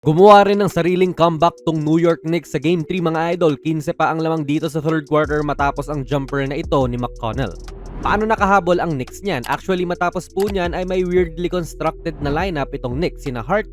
Gumawa rin ng sariling comeback tong New York Knicks sa Game 3 mga idol. 15 pa ang lamang dito sa third quarter matapos ang jumper na ito ni McConnell. Paano nakahabol ang Knicks niyan? Actually matapos po niyan ay may weirdly constructed na lineup itong Knicks. Sina Hart,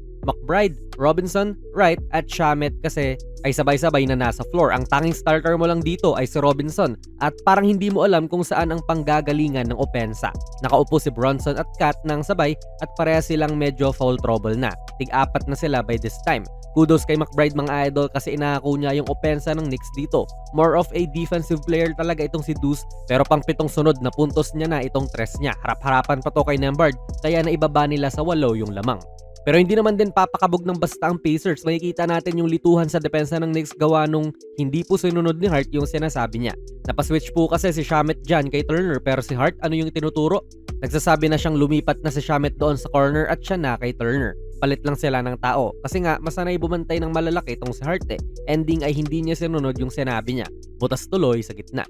McBride, Robinson, Wright at Shamet kasi ay sabay-sabay na nasa floor. Ang tanging starter mo lang dito ay si Robinson at parang hindi mo alam kung saan ang panggagalingan ng opensa. Nakaupo si Bronson at Kat ng sabay at pareha silang medyo foul trouble na. Tig-apat na sila by this time. Kudos kay McBride mga idol kasi inako niya yung opensa ng Knicks dito. More of a defensive player talaga itong si Deuce pero pang pitong sunod na puntos niya na itong tres niya. Harap-harapan pa to kay Nembard kaya naibaba nila sa walo yung lamang. Pero hindi naman din papakabog ng basta ang Pacers. Makikita natin yung lituhan sa depensa ng Knicks gawa nung hindi po sinunod ni Hart yung sinasabi niya. Napaswitch po kasi si Shamet dyan kay Turner pero si Hart ano yung tinuturo? Nagsasabi na siyang lumipat na si Shamet doon sa corner at siya na kay Turner. Palit lang sila ng tao. Kasi nga, masanay bumantay ng malalaki itong si Hart eh. Ending ay hindi niya sinunod yung sinabi niya. Butas tuloy sa gitna.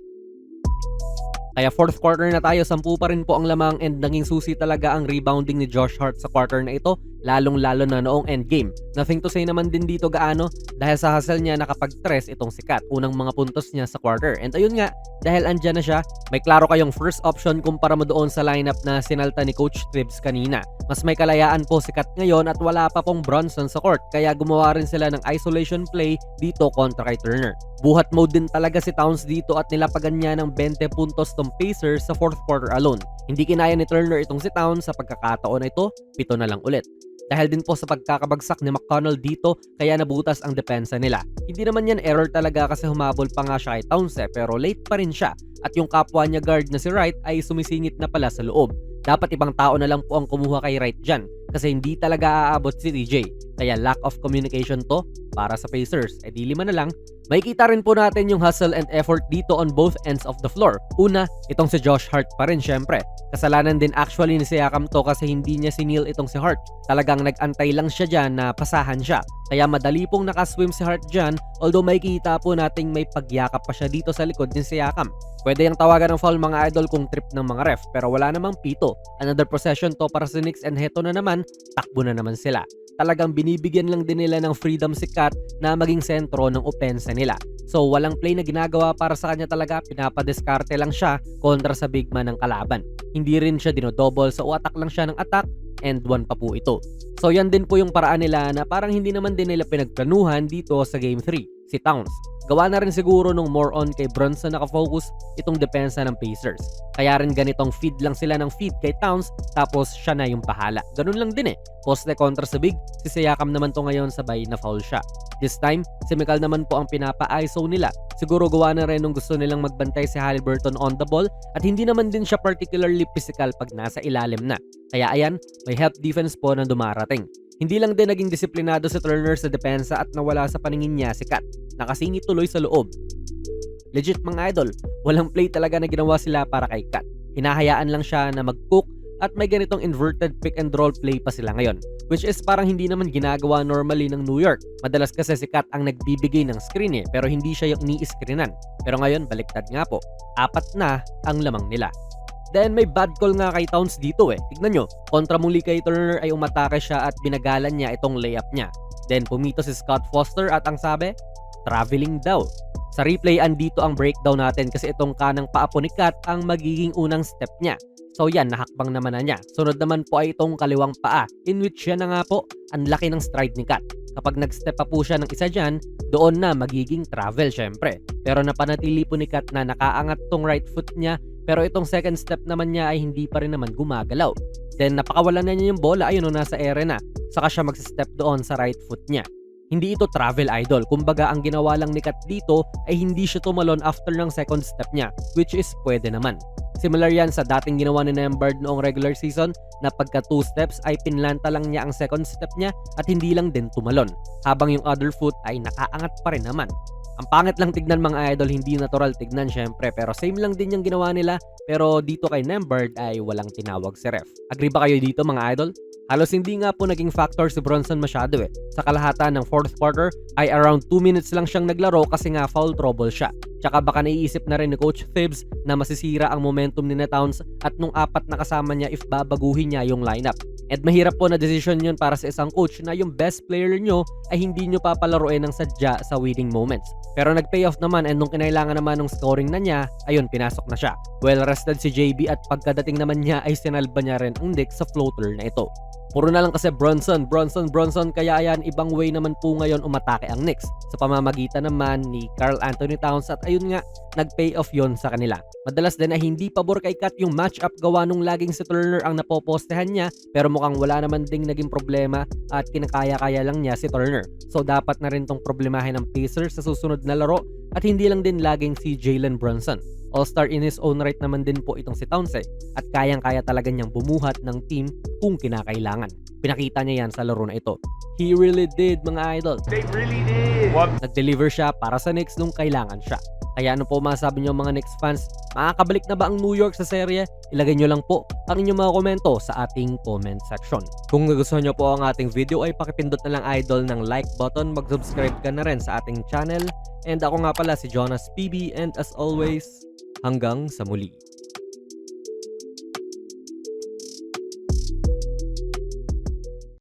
Kaya fourth quarter na tayo, sampu pa rin po ang lamang and naging susi talaga ang rebounding ni Josh Hart sa quarter na ito, lalong-lalo na noong endgame. Nothing to say naman din dito gaano dahil sa hustle niya nakapag-tres itong sikat, unang mga puntos niya sa quarter. And ayun nga, dahil andyan na siya, may klaro kayong first option kumpara mo doon sa lineup na sinalta ni Coach Tibbs kanina. Mas may kalayaan po si Kat ngayon at wala pa pong Bronson sa court kaya gumawa rin sila ng isolation play dito kontra kay Turner. Buhat mode din talaga si Towns dito at nilapagan niya ng 20 puntos tong Pacers sa fourth quarter alone. Hindi kinaya ni Turner itong si Towns sa pagkakataon na ito, pito na lang ulit. Dahil din po sa pagkakabagsak ni McConnell dito, kaya nabutas ang depensa nila. Hindi naman yan error talaga kasi humabol pa nga siya kay Towns eh, pero late pa rin siya. At yung kapwa niya guard na si Wright ay sumisingit na pala sa loob. Dapat ibang tao na lang po ang kumuha kay Wright dyan kasi hindi talaga aabot si DJ. Kaya lack of communication to para sa Pacers. E di lima na lang. Makikita rin po natin yung hustle and effort dito on both ends of the floor. Una, itong si Josh Hart pa rin syempre. Kasalanan din actually ni Siakam to kasi hindi niya sinil itong si Hart. Talagang nag-antay lang siya dyan na pasahan siya. Kaya madali pong nakaswim si Hart dyan although makikita po nating may pagyakap pa siya dito sa likod ni Siakam. Pwede yung tawagan ng foul mga idol kung trip ng mga ref pero wala namang pito. Another possession to para sa Knicks and heto na naman, takbo na naman sila talagang binibigyan lang din nila ng freedom si Kat na maging sentro ng opensa nila. So walang play na ginagawa para sa kanya talaga, pinapadiskarte lang siya kontra sa big man ng kalaban. Hindi rin siya dinodouble, so attack lang siya ng attack and one pa po ito. So yan din po yung paraan nila na parang hindi naman din nila pinagplanuhan dito sa Game 3, si Towns. Gawa na rin siguro nung more on kay Brunson nakafocus itong depensa ng Pacers. Kaya rin ganitong feed lang sila ng feed kay Towns tapos siya na yung pahala. Ganun lang din eh. Poste kontra sa big, si Siakam naman to ngayon sabay na foul siya. This time, si Mikal naman po ang pinapa-ISO nila. Siguro gawa na rin nung gusto nilang magbantay si Halliburton on the ball at hindi naman din siya particularly physical pag nasa ilalim na. Kaya ayan, may help defense po na dumarating. Hindi lang din naging disiplinado si Turner sa depensa at nawala sa paningin niya si Kat. Nakasingit tuloy sa loob. Legit mga idol, walang play talaga na ginawa sila para kay Kat. Hinahayaan lang siya na mag-cook at may ganitong inverted pick and roll play pa sila ngayon. Which is parang hindi naman ginagawa normally ng New York. Madalas kasi si Kat ang nagbibigay ng screen eh, pero hindi siya yung ni-screenan. Pero ngayon, baliktad nga po. Apat na ang lamang nila. Then may bad call nga kay Towns dito eh. Tignan nyo, kontra muli kay Turner ay umatake siya at binagalan niya itong layup niya. Then pumito si Scott Foster at ang sabi, traveling daw. Sa replay, andito ang breakdown natin kasi itong kanang paapo ni Kat ang magiging unang step niya. So yan, nahakbang naman na niya. Sunod naman po ay itong kaliwang paa in which yan na nga po, ang laki ng stride ni Kat. Kapag nag-step pa po siya ng isa dyan, doon na magiging travel syempre. Pero napanatili po ni Kat na nakaangat tong right foot niya pero itong second step naman niya ay hindi pa rin naman gumagalaw. Then napakawalan na niya yung bola ayun o nasa ere na. Saka siya mag-step doon sa right foot niya. Hindi ito travel idol. Kumbaga ang ginawa lang ni Kat dito ay hindi siya tumalon after ng second step niya which is pwede naman. Similar yan sa dating ginawa ni Nembard noong regular season na pagka 2 steps ay pinlanta lang niya ang second step niya at hindi lang din tumalon. Habang yung other foot ay nakaangat pa rin naman. Ang pangit lang tignan mga idol, hindi natural tignan syempre. Pero same lang din yung ginawa nila. Pero dito kay Nembird ay walang tinawag si ref. Agree ba kayo dito mga idol? Halos hindi nga po naging factor si Bronson masyado eh. Sa kalahatan ng fourth quarter ay around 2 minutes lang siyang naglaro kasi nga foul trouble siya. Tsaka baka naiisip na rin ni Coach Thibs na masisira ang momentum ni Towns at nung apat na kasama niya if babaguhin niya yung lineup. At mahirap po na decision yun para sa isang coach na yung best player nyo ay hindi nyo papalaruin ng sadya sa winning moments. Pero nag-pay off naman and nung kinailangan naman ng scoring na niya, ayun, pinasok na siya. Well rested si JB at pagkadating naman niya ay sinalba niya rin ang Knicks sa floater na ito. Puro na lang kasi Bronson, Bronson, Bronson kaya ayan ibang way naman po ngayon umatake ang Knicks sa pamamagitan naman ni Carl Anthony Towns at ayun nga nag-pay off yon sa kanila. Madalas din ay hindi pabor kay Kat yung matchup gawa nung laging si Turner ang napopostehan niya pero mukhang wala naman ding naging problema at kinakaya-kaya lang niya si Turner. So dapat na rin tong problemahin ng Pacers sa susunod na laro at hindi lang din laging si Jalen Brunson. All-star in his own right naman din po itong si Towns eh, at kayang-kaya talaga niyang bumuhat ng team kung kinakailangan. Pinakita niya yan sa laro na ito. He really did mga idol. They really did. Nag-deliver siya para sa Knicks nung kailangan siya. Kaya ano po masasabi niyo mga Knicks fans? Makakabalik na ba ang New York sa serye? Ilagay niyo lang po ang inyong mga komento sa ating comment section. Kung nagustuhan niyo po ang ating video ay pakipindot na lang idol ng like button, mag-subscribe ka na rin sa ating channel. And ako nga pala si Jonas PB and as always, hanggang sa muli.